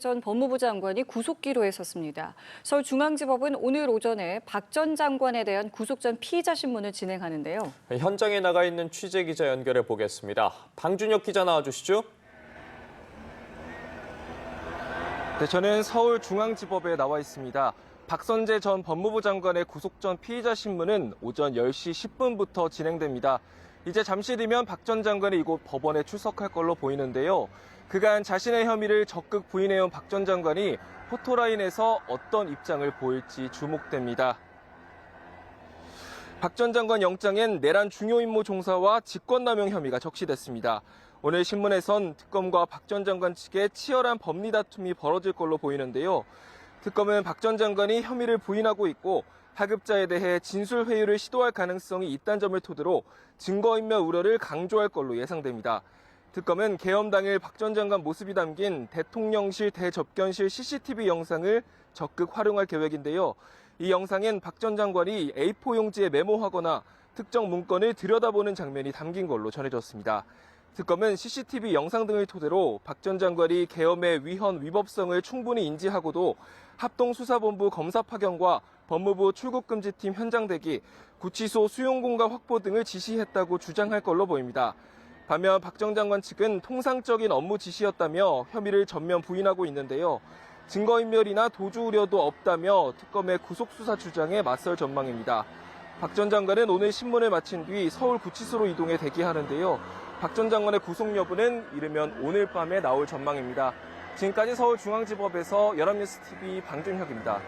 전 법무부 장관이 구속기로에 섰습니다. 서울중앙지법은 오늘 오전에 박 전 장관에 대한 구속 전 피의자 신문을 진행하는데요. 현장에 나가 있는 취재 기자 연결해 보겠습니다. 방준혁 기자 나와주시죠. 네, 저는 서울중앙지법에 나와 있습니다. 박선재 전 법무부 장관의 구속 전 피의자 신문은 오전 10시 10분부터 진행됩니다. 이제 잠시 뒤면 박 전 장관이 이곳 법원에 출석할 걸로 보이는데요. 그간 자신의 혐의를 적극 부인해온 박 전 장관이 포토라인에서 어떤 입장을 보일지 주목됩니다. 박 전 장관 영장엔 내란 중요 임무 종사와 직권남용 혐의가 적시됐습니다. 오늘 신문에선 특검과 박 전 장관 측의 치열한 법리 다툼이 벌어질 걸로 보이는데요. 특검은 박 전 장관이 혐의를 부인하고 있고 하급자에 대해 진술 회유를 시도할 가능성이 있다는 점을 토대로 증거인멸 우려를 강조할 걸로 예상됩니다. 특검은 계엄 당일 박 전 장관 모습이 담긴 대통령실 대접견실 CCTV 영상을 적극 활용할 계획인데요. 이 영상엔 박 전 장관이 A4 용지에 메모하거나 특정 문건을 들여다보는 장면이 담긴 걸로 전해졌습니다. 특검은 CCTV 영상 등을 토대로 박 전 장관이 계엄의 위헌 위법성을 충분히 인지하고도 합동수사본부 검사 파견과 법무부 출국금지팀 현장 대기, 구치소 수용공간 확보 등을 지시했다고 주장할 걸로 보입니다. 반면 박 전 장관 측은 통상적인 업무 지시였다며 혐의를 전면 부인하고 있는데요. 증거인멸이나 도주 우려도 없다며 특검의 구속수사 주장에 맞설 전망입니다. 박 전 장관은 오늘 신문을 마친 뒤 서울 구치소로 이동해 대기하는데요. 박 전 장관의 구속 여부는 이르면 오늘 밤에 나올 전망입니다. 지금까지 서울중앙지법에서 연합뉴스TV 방준혁입니다.